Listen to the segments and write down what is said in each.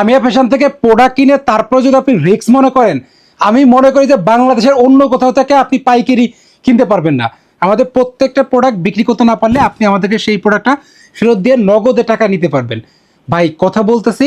আমি ফ্যাশন থেকে প্রোডাক্ট কিনে তারপরে যদি আপনি রিক্স মনে করেন, আমি মনে করি যে বাংলাদেশের অন্য কোথাও থেকে আপনি পাইকারি কিনতে পারবেন না। আমাদের প্রত্যেকটা প্রোডাক্ট বিক্রি করতে না পারলে আপনি আমাদেরকে সেই প্রোডাক্টটা ফেরত দিয়ে নগদে টাকা নিতে পারবেন। ভাই, কথা বলতেছি,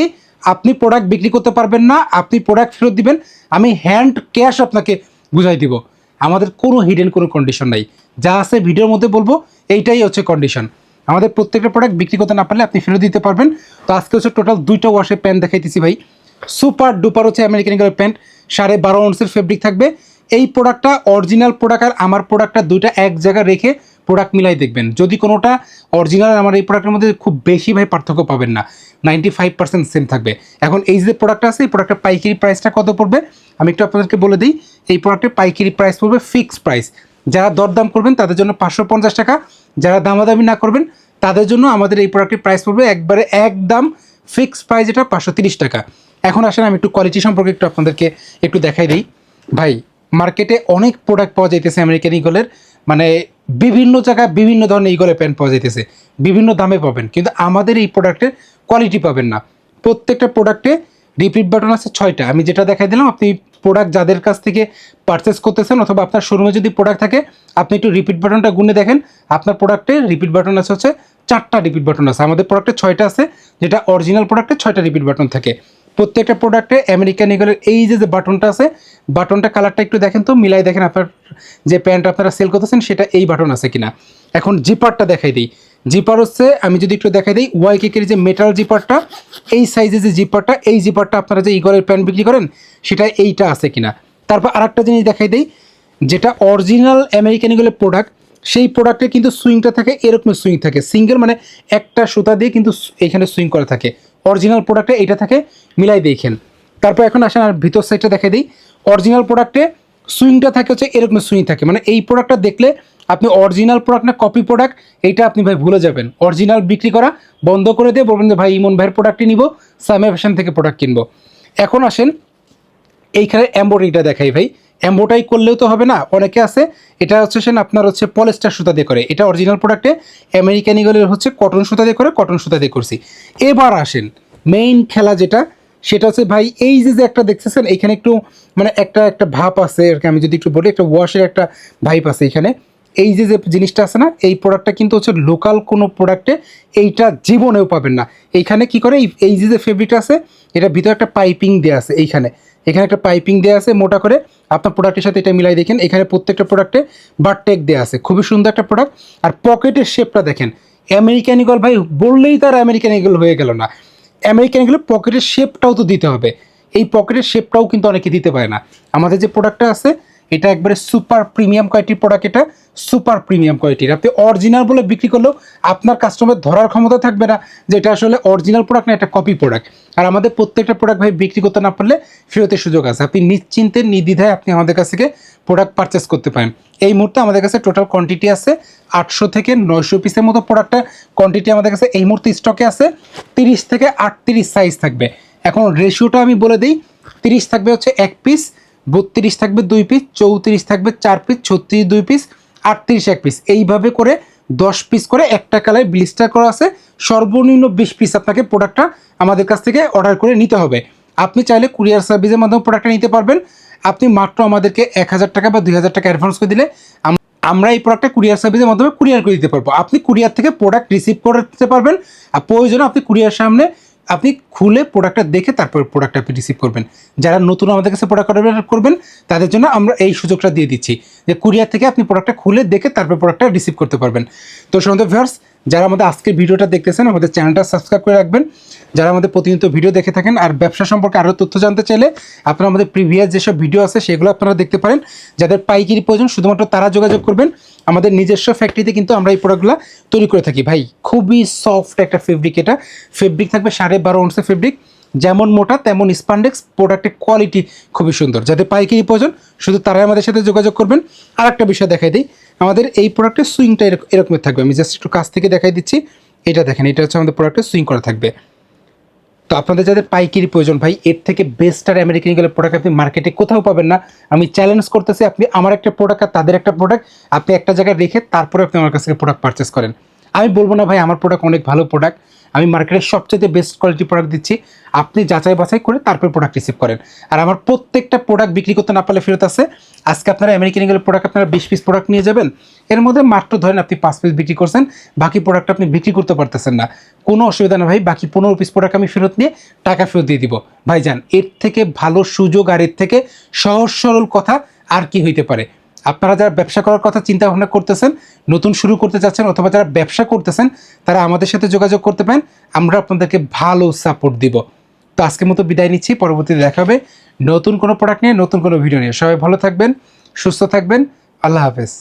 আপনি প্রোডাক্ট বিক্রি করতে পারবেন না, আপনি প্রোডাক্ট ফেরত দিবেন, আমি হ্যান্ড ক্যাশ আপনাকে বুঝাই দিব। আমাদের কোনো হিডেন কোনো কন্ডিশন নাই। যা আছে ভিডিওর মধ্যে বলব, এইটাই হচ্ছে কন্ডিশন আমাদের প্রত্যেকটা প্রোডাক্ট বিক্রি করতে না পারলে আপনি ফেরত দিতে পারবেন। তো আজকে হচ্ছে টোটাল দুইটা ওয়াশের প্যান্ট দেখাইতেছি ভাই। সুপার ডুপার হচ্ছে আমেরিকান ইগলের প্যান্ট সাড়ে বারো অন্সের ফেব্রিক থাকবে। এই প্রোডাক্টটা অরিজিনাল প্রোডাক্ট আর আমার প্রোডাক্টটা দুইটা এক জায়গায় রেখে প্রোডাক্ট মিলাই দেখবেন। যদি কোনোটা অরিজিনাল আমার এই প্রোডাক্টের মধ্যে খুব বেশি ভাই পার্থক্য পাবেন না। নাইনটি ফাইভ পার্সেন্ট সেম থাকবে। এখন এই যে প্রোডাক্টটা আছে, এই প্রোডাক্টের পাইকারি প্রাইসটা কত পড়বে? আমি একটু আপনাদেরকে বলে দিই, এই প্রোডাক্টের পাইকারি প্রাইস পড়বে ফিক্সড প্রাইস যারা দরদাম করবেন, তাদের জন্য পাঁচশো পঞ্চাশ টাকা। যারা দামাদামি না করবেন তাদের জন্য আমাদের এই প্রোডাক্টের প্রাইস পড়বে একবারে একদম ফিক্সড প্রাইস এটা পাঁচশো তিরিশ টাকা। এখন আসেন, আমি একটু কোয়ালিটি সম্পর্কে একটু আপনাদেরকে একটু দেখাই দিই। ভাই মার্কেটে অনেক প্রোডাক্ট পাওয়া যাইতেছে আমেরিকান ইগলের মানে বিভিন্ন জায়গায় বিভিন্ন ধরনের ইগলের প্যান্ট পাওয়া যাইতেছে। বিভিন্ন দামে পাবেন। কিন্তু আমাদের এই প্রোডাক্টের কোয়ালিটি পাবেন না। প্রত্যেকটা প্রোডাক্টে রিপিট বাটন আছে ছয়টা। আমি যেটা দেখাই দিলাম, আপনি প্রোডাক্ট যাদের কাছ থেকে পারচেস করতেছেন অথবা আপনার শোরুমে যদি প্রোডাক্ট থাকে, আপনি একটু রিপিট বাটনটা গুনে দেখেন। আপনার প্রোডাক্টে রিপিট বাটন আছে হচ্ছে চারটা রিপিট বাটন আছে। আমাদের প্রোডাক্টে ছয়টা আছে, যেটা অরিজিনাল প্রোডাক্টে ছয়টা রিপিট বাটন থাকে। প্রত্যেকটা প্রোডাক্টে আমেরিকান ইগলের এই যে যে বাটনটা আছে বাটনটা কালারটা একটু দেখেন তো, মিলাই দেখেন আপনার যে প্যান্ট আপনারা সেল করতেছেন, সেটা এই বাটন আছে কিনা। এখন জিপারটা দেখাই দিই। জিপার হচ্ছে, আমি যদি একটু দেখাই দিই ওয়াই কেকের যে মেটাল জিপারটা এই সাইজের যে জিপারটা এই জিপারটা আপনারা যে ইগলের প্যান্ট বিক্রি করেন, সেটা এইটা আছে কিনা? তারপর আরেকটা জিনিস দেখাই দিই, যেটা অরিজিনাল আমেরিকান ইগলের প্রোডাক্ট সেই প্রোডাক্টে কিন্তু সুইংটা থাকে, এরকম সুইং থাকে। সিঙ্গেল মানে একটা সুতা দিয়ে কিন্তু এখানে সুইং করা থাকে। অরিজিনাল প্রোডাক্টে এটা থাকে, মিলাই দেখেন তারপর এখন আসেন আর ভিতর সাইডটা দেখে দিই। অরিজিনাল প্রোডাক্টে সুইংটা থাকে হচ্ছে, এরকম সুইং থাকে। মানে এই প্রোডাক্টটা দেখলে আপনি অরিজিনাল প্রোডাক্ট না কপি প্রোডাক্ট এইটা আপনি ভাই ভুলে যাবেন। অরিজিনাল বিক্রি করা বন্ধ করে দিয়ে বলবেন যে ভাই ইমন ভাইয়ের প্রোডাক্টই নিব সামে ফ্যাশন থেকে প্রোডাক্ট কিনবো। এখন আসেন, এইখানে এম্বোটারিটা দেখাই ভাই। এম্বোটাই করলেও তো হবে না, অনেকে আছে, এটা হচ্ছে সেন আপনার হচ্ছে পলেস্টার সুতা দিয়ে করে। এটা অরিজিনাল প্রোডাক্টে আমেরিকান ইগলের হচ্ছে কটন সুতা দিয়ে করে কটন সুতা দিয়ে করছি। এবার আসেন মেইন খেলা যেটা, সেটা হচ্ছে ভাই এই যে যে একটা দেখতেছেন এখানে একটু মানে একটা একটা ভাপ আছে আর কি আমি যদি একটু বলি, একটা ওয়াশের একটা ভাইপ আছে এখানে। এই যে যে জিনিসটা আছে না, এই প্রোডাক্টটা কিন্তু হচ্ছে লোকাল কোনো প্রোডাক্টে এইটা জীবনেও পাবেন না। এইখানে কি করে, এই- যে যে ফেব্রিকটা আছে, এটা ভিতরে একটা পাইপিং দেওয়া আছে এইখানে। এখানে একটা পাইপিং দেওয়া আছে মোটা করে, আপনার প্রোডাক্টের সাথে এটা মিলাই দেখেন, এখানে প্রত্যেকটা প্রোডাক্টে বারটেক দেওয়া আছে। খুবই সুন্দর একটা প্রোডাক্ট আর পকেটের শেপটা দেখেন আমেরিকান ইগল ভাই, বললেই তার আমেরিকান ইগল হয়ে গেল না। আমেরিকান ইগলের পকেটের শেপটাও তো দিতে হবে। এই পকেটের শেপটাও কিন্তু অনেকে দিতে পারে না। আমাদের যে প্রোডাক্টটা আছে এটা একবারে সুপার প্রিমিয়াম কোয়ালিটির প্রোডাক্ট এটা, সুপার প্রিমিয়াম কোয়ালিটির। আপনি অরিজিনাল বলে বিক্রি করলেও আপনার কাস্টমার ধরার ক্ষমতা থাকবে না যে এটা আসলে অরিজিনাল প্রোডাক্ট না, এটা কপি প্রোডাক্ট আর আমাদের প্রত্যেকটা প্রোডাক্ট ভাই বিক্রি করতে না পারলে ফেরতের সুযোগ আছে। আপনি নিশ্চিন্তে, নির্দ্বিধায় আপনি আমাদের কাছ থেকে প্রোডাক্ট পারচেস করতে পারেন। এই মুহূর্তে আমাদের কাছে টোটাল কোয়ান্টিটি আছে আটশো থেকে নয়শো পিসের মতো প্রোডাক্টটা কোয়ান্টিটি আমাদের কাছে এই মুহূর্তে স্টকে আছে তিরিশ থেকে আটত্রিশ সাইজ থাকবে। এখন রেশিওটা আমি বলে দিই, তিরিশ থাকবে হচ্ছে এক পিস বত্রিশ থাকবে দুই পিস চৌত্রিশ থাকবে চার পিস ছত্রিশ দুই পিস আটত্রিশ এক পিস এইভাবে করে দশ পিস করে একটা কালার ব্লিস্টার করা আছে। সর্বনিম্ন বিশ পিস আপনাকে প্রোডাক্টটা আমাদের কাছ থেকে অর্ডার করে নিতে হবে। আপনি চাইলে কুরিয়ার সার্ভিসের মাধ্যমে প্রোডাক্টটা নিতে পারবেন। আপনি মাত্র আমাদেরকে এক হাজার টাকা বা দুই হাজার টাকা অ্যাডভান্স করে দিলে আম- আমরা এই প্রোডাক্টটা কুরিয়ার সার্ভিসের মাধ্যমে কুরিয়ার করে দিতে পারব। আপনি কুরিয়ার থেকে প্রোডাক্ট রিসিভ করতে পারবেন। আর প্রয়োজনে আপনি কুরিয়ার সামনে আপনি খুলে প্রোডাক্টটা দেখে তারপর প্রোডাক্টটা আপনি রিসিভ করবেন। যারা নতুন আমাদের কাছে প্রোডাক্ট অর্ডার করবেন, তাদের জন্য আমরা এই সুযোগটা দিয়ে দিচ্ছি যে কুরিয়ার থেকে আপনি প্রোডাক্টটা খুলে দেখে তারপর প্রোডাক্টটা রিসিভ করতে পারবেন। তো সন্ধ্যা ভিউয়ার্স যারা আমাদের আজকের ভিডিওটা দেখতেছেন, আমাদের চ্যানেলটা সাবস্ক্রাইব করে রাখবেন। যারা আমাদের প্রতিনিয়ত ভিডিও দেখে থাকেন আর ব্যবসা সম্পর্কে আরও তথ্য জানতে চাইলে আপনারা আমাদের প্রিভিয়াস যেসব ভিডিও আছে, সেগুলো আপনারা দেখতে পারেন। যাদের পাইকারি প্রয়োজন, শুধুমাত্র তারা যোগাযোগ করবেন। আমাদের নিজস্ব ফ্যাক্টরিতে কিন্তু আমরা এই প্রোডাক্টগুলো তৈরি করে থাকি। ভাই, খুবই সফট একটা ফেব্রিক এটা। ফেব্রিক থাকবে সাড়ে বারো অংশের ফেব্রিক যেমন মোটা, তেমন স্পান্ডেক্স প্রোডাক্টের কোয়ালিটি খুবই সুন্দর। যাদের পাইকারি প্রয়োজন, শুধু তারাই আমাদের সাথে যোগাযোগ করবেন। আর একটা বিষয় দেখাই দিই, আমাদের এই প্রোডাক্টের সুইংটা এরক- এরকমের থাকবে। আমি জাস্ট একটু কাছ থেকে দেখাই দিচ্ছি। এটা দেখেন, এটা হচ্ছে আমাদের প্রোডাক্টের সুইং করা থাকবে। তো আপনাদের যাদের পাইকারি প্রয়োজন, ভাই, এর থেকে বেস্ট আর আমেরিকান ইগলের প্রোডাক্ট আপনি মার্কেটে কোথাও পাবেন না। আমি চ্যালেঞ্জ করতেছি, আপনি আমার একটা প্রোডাক্ট আর তাদের একটা প্রোডাক্ট আপনি একটা জায়গায় রেখে তারপরে আপনি আমার কাছ থেকে প্রোডাক্ট পারচেস করেন। আমি বলব না, ভাই, আমার প্রোডাক্ট অনেক ভালো প্রোডাক্ট আমি মার্কেটের সবচেয়ে বেস্ট কোয়ালিটি প্রোডাক্ট দিচ্ছি। আপনি যাচাই বাছাই করে তারপর প্রোডাক্ট রিসিভ করেন। আর আমার প্রত্যেকটা প্রোডাক্ট বিক্রি করতে না পারলে ফেরত আছে। আজকে আপনারা আমেরিকান ইগলের প্রোডাক্ট আপনারা বিশ পিস প্রোডাক্ট নিয়ে যাবেন। এর মধ্যে মাত্র ধরেন আপনি পাঁচ পিস বিক্রি করছেন। বাকি প্রোডাক্ট আপনি বিক্রি করতে পারতেছেন না। কোনো অসুবিধা না ভাই, বাকি পনেরো পিস প্রোডাক্ট আমি ফেরত নিয়ে টাকা ফেরত দিয়ে দিব। ভাইজান, এর থেকে ভালো সুযোগ আর এর থেকে সহজ সরল কথা আর কি হইতে পারে? আপনারা যারা ব্যবসা করার কথা চিন্তা ভাবনা করতেছেন, নতুন শুরু করতে চাচ্ছেন অথবা যারা ব্যবসা করতেছেন, তারা আমাদের সাথে যোগাযোগ করতে পারেন। আমরা আপনাদেরকে ভালো সাপোর্ট দিব। তো আজকের মতো বিদায় নিচ্ছি। পরবর্তীতে দেখা হবে নতুন কোনো প্রোডাক্ট নিয়ে, নতুন কোনো ভিডিও নিয়ে। সবাই ভালো থাকবেন, সুস্থ থাকবেন। আল্লাহ হাফেজ।